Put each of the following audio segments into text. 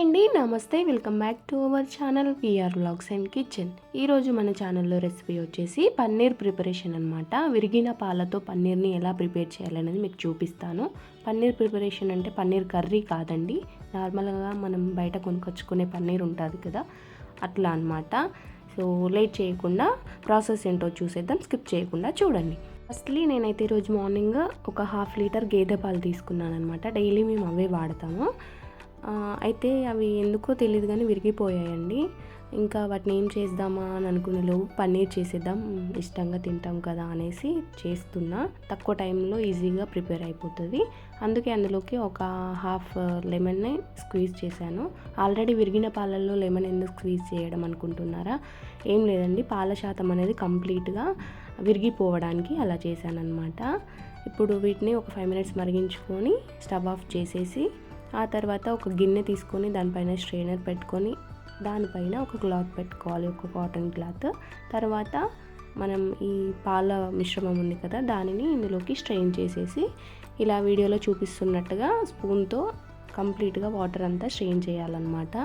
అండి నమస్తే. Welcome back to our channel. PR blogs and kitchen ఈరోజు మన ఛానల్లో రెసిపీ వచ్చేసి పన్నీర్ ప్రిపరేషన్ అనమాట విరిగిన పాలతో పన్నీర్ని ఎలా ప్రిపేర్ చేయాలనేది మీకు చూపిస్తాను. పన్నీర్ ప్రిపరేషన్ అంటే పన్నీర్ కర్రీ కాదండి. నార్మల్గా మనం బయట కొనుకొచ్చుకునే పన్నీర్ ఉంటుంది కదా అట్లా అనమాట సో లేట్ చేయకుండా ప్రాసెస్ ఏంటో చూసేద్దాం. స్కిప్ చేయకుండా చూడండి. ఫస్ట్లీ నేనైతే ఈరోజు మార్నింగ్ ఒక హాఫ్ లీటర్ గేదె పాలు తీసుకున్నాను అనమాట డైలీ మేము అవే వాడతాము. అయితే అవి ఎందుకో తెలియదు కానీ విరిగిపోయాయండి. ఇంకా వాటిని ఏం చేద్దామా అని అనుకునే లోపు పన్నీర్ చేసేద్దాం ఇష్టంగా తింటాం కదా అనేసి చేస్తున్నా. తక్కువ టైంలో ఈజీగా ప్రిపేర్ అయిపోతుంది. అందుకే అందులోకి ఒక హాఫ్ లెమన్ని స్క్వీజ్ చేశాను. ఆల్రెడీ విరిగిన పాలల్లో లెమన్ ఎందుకు స్క్వీజ్ చేయడం అనుకుంటున్నారా? ఏం లేదండి పాల శాతం అనేది కంప్లీట్గా విరిగిపోవడానికి అలా చేశాను అనమాట ఇప్పుడు వీటిని ఒక ఫైవ్ మినిట్స్ మరిగించుకొని స్టవ్ ఆఫ్ చేసేసి ఆ తర్వాత ఒక గిన్నె తీసుకొని దానిపైన స్ట్రైనర్ పెట్టుకొని దానిపైన ఒక క్లాత్ పెట్టుకోవాలి ఒక కాటన్ క్లాత్. తర్వాత మనం ఈ పాల మిశ్రమం ఉంది కదా దానిని ఇందులోకి స్ట్రెయిన్ చేసేసి ఇలా వీడియోలో చూపిస్తున్నట్టుగా స్పూన్తో కంప్లీట్గా వాటర్ అంతా స్ట్రెయిన్ చేయాలన్నమాట.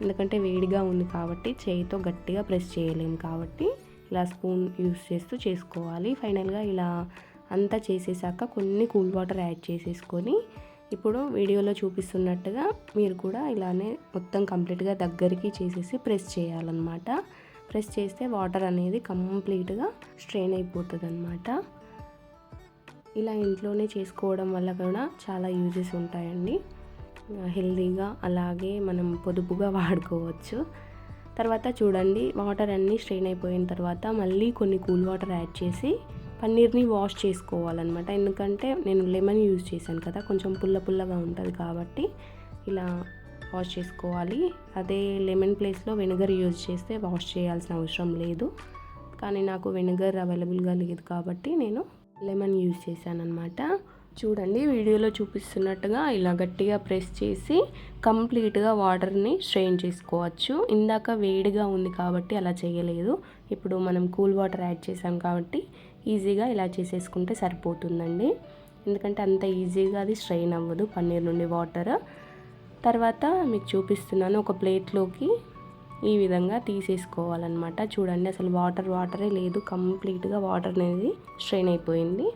ఎందుకంటే వేడిగా ఉంది కాబట్టి చేయితో గట్టిగా ప్రెస్ చేయలేము కాబట్టి ఇలా స్పూన్ యూస్ చేస్తూ చేసుకోవాలి. ఫైనల్గా ఇలా అంతా చేసేసాక కొన్ని కూల్ వాటర్ యాడ్ చేసేసుకొని ఇప్పుడు వీడియోలో చూపిస్తున్నట్టుగా మీరు కూడా ఇలానే మొత్తం కంప్లీట్గా దగ్గరికి చేసేసి ప్రెస్ చేయాలన్నమాట. ప్రెస్ చేస్తే వాటర్ అనేది కంప్లీట్గా స్ట్రెయిన్ అయిపోతుంది అనమాట ఇలా ఇంట్లోనే చేసుకోవడం వల్ల కూడా చాలా యూజెస్ ఉంటాయండి. హెల్తీగా అలాగే మనం పొదుపుగా వాడుకోవచ్చు. తర్వాత చూడండి వాటర్ అన్నీ స్ట్రెయిన్ అయిపోయిన తర్వాత మళ్ళీ కొన్ని కూల్ వాటర్ యాడ్ చేసి పన్నీర్ని వాష్ చేసుకోవాలన్నమాట. ఎందుకంటే నేను లెమన్ యూజ్ చేశాను కదా కొంచెం పుల్ల పుల్లగా ఉంటుంది కాబట్టి ఇలా వాష్ చేసుకోవాలి. అదే లెమన్ ప్లేస్లో వెనిగర్ యూజ్ చేస్తే వాష్ చేయాల్సిన అవసరం లేదు. కానీ నాకు వెనిగర్ అవైలబుల్గా లేదు కాబట్టి నేను లెమన్ యూజ్ చేశాను అనమాట చూడండి వీడియోలో చూపిస్తున్నట్టుగా ఇలా గట్టిగా ప్రెస్ చేసి కంప్లీట్గా వాటర్ని స్ట్రెయిన్ చేసుకోవచ్చు. ఇందాక వేడిగా ఉంది కాబట్టి అలా చేయలేదు. ఇప్పుడు మనం కూల్ వాటర్ యాడ్ చేసాం కాబట్టి ఈజీగా ఇలా చేసేసుకుంటే సరిపోతుందండి. ఎందుకంటే అంత ఈజీగా అది స్ట్రెయిన్ అవ్వదు పన్నీర్ నుండి వాటర్. తర్వాత మీకు చూపిస్తున్నాను ఒక ప్లేట్లోకి ఈ విధంగా తీసేసుకోవాలన్నమాట. చూడండి అసలు వాటర్ వాటరే లేదు. కంప్లీట్గా వాటర్ అనేది స్ట్రెయిన్ అయిపోయింది.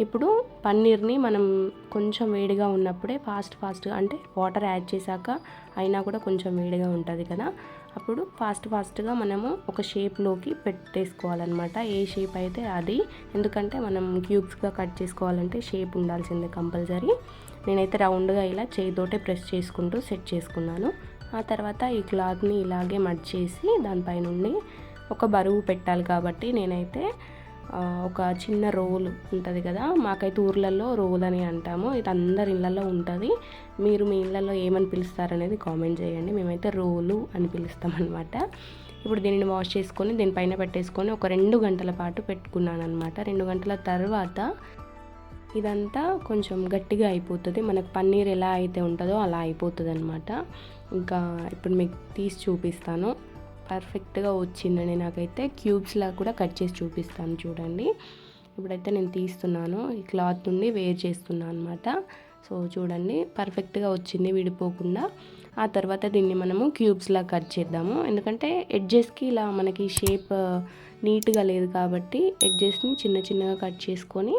ఇప్పుడు పన్నీర్ని మనం కొంచెం వేడిగా ఉన్నప్పుడే ఫాస్ట్ ఫాస్ట్గా అంటే వాటర్ యాడ్ చేశాక అయినా కూడా కొంచెం వేడిగా ఉంటుంది కదా. అప్పుడు ఫాస్ట్ ఫాస్ట్గా మనము ఒక షేప్లోకి పెట్టేసుకోవాలన్నమాట. ఏ షేప్ అయితే అది. ఎందుకంటే మనం క్యూబ్స్గా కట్ చేసుకోవాలంటే షేప్ ఉండాల్సిందే కంపల్సరీ. నేనైతే రౌండ్గా ఇలా చేతితోటే ప్రెస్ చేసుకుంటూ సెట్ చేసుకున్నాను. ఆ తర్వాత ఈ క్లాత్ని ఇలాగే మడ్ చేసి దానిపైనుండి ఒక బరువు పెట్టాలి కాబట్టి నేనైతే ఒక చిన్న రోలు ఉంటుంది కదా మాకైతే ఊర్లలో రోల్ అని అంటాము. ఇది అందరి ఇళ్ళల్లో ఉంటుంది. మీరు మీ ఇళ్ళల్లో ఏమని పిలుస్తారనేది కామెంట్ చేయండి. మేమైతే రోలు అని పిలుస్తామన్నమాట. ఇప్పుడు దీనిని వాష్ చేసుకొని దీనిపైన పెట్టేసుకొని ఒక రెండు గంటల పాటు పెట్టుకున్నాను అనమాట రెండు గంటల తర్వాత ఇదంతా కొంచెం గట్టిగా అయిపోతుంది. మనకు పన్నీర్ ఎలా అయితే ఉంటుందో అలా అయిపోతుంది అనమాట ఇంకా ఇప్పుడు మీకు తీసి చూపిస్తాను. పర్ఫెక్ట్గా వచ్చిందండి నాకైతే. క్యూబ్స్లా కూడా కట్ చేసి చూపిస్తాను చూడండి. ఇప్పుడైతే నేను తీస్తున్నాను. ఈ క్లాత్ నుండి వేర్ చేస్తున్నాను అనమాట సో చూడండి పర్ఫెక్ట్గా వచ్చింది విడిపోకుండా. ఆ తర్వాత దీన్ని మనము క్యూబ్స్లా కట్ చేద్దాము. ఎందుకంటే ఎడ్జెస్కి ఇలా మనకి షేప్ నీట్గా లేదు కాబట్టి ఎడ్జెస్ని చిన్న చిన్నగా కట్ చేసుకొని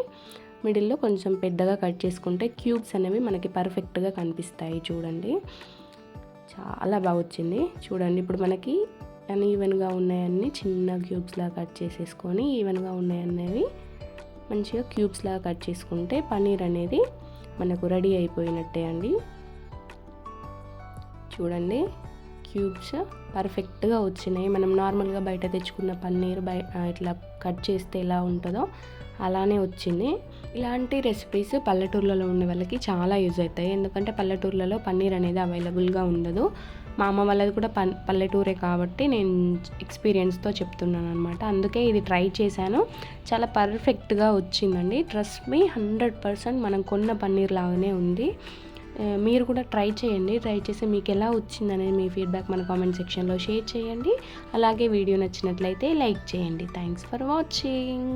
మిడిల్లో కొంచెం పెద్దగా కట్ చేసుకుంటే క్యూబ్స్ అనేవి మనకి పర్ఫెక్ట్గా కనిపిస్తాయి చూడండి. చాలా బాగా వచ్చింది. చూడండి ఇప్పుడు మనకి ఈవెన్గా ఉన్నాయన్నీ చిన్న క్యూబ్స్లా కట్ చేసేసుకొని ఈవెన్గా ఉన్నాయనేవి మంచిగా క్యూబ్స్లా కట్ చేసుకుంటే పన్నీర్ అనేది మనకు రెడీ అయిపోయినట్టే అండి. చూడండి క్యూబ్స్ పర్ఫెక్ట్గా వచ్చినాయి. మనం నార్మల్గా బయట తెచ్చుకున్న పన్నీర్ బయ ఇట్లా కట్ చేస్తే ఎలా ఉంటుందో అలానే వచ్చింది. ఇలాంటి రెసిపీస్ పల్లెటూర్లలో ఉండే వాళ్ళకి చాలా యూజ్ అవుతాయి. ఎందుకంటే పల్లెటూర్లలో పన్నీర్ అనేది అవైలబుల్గా ఉండదు. మా అమ్మ వాళ్ళది కూడా పన్ పల్లెటూరే కాబట్టి నేను ఎక్స్పీరియన్స్తో చెప్తున్నాను అనమాట అందుకే ఇది ట్రై చేశాను. చాలా పర్ఫెక్ట్గా వచ్చిందండి. ట్రస్ట్ మీ హండ్రెడ్ పర్సెంట్ మనం కొన్న పన్నీర్ లాగానే ఉంది. మీరు కూడా ట్రై చేయండి. ట్రై చేసి మీకు ఎలా వచ్చిందనేది మీ ఫీడ్బ్యాక్ మన కామెంట్ సెక్షన్లో షేర్ చేయండి. అలాగే వీడియో నచ్చినట్లయితే లైక్ చేయండి. Thanks for watching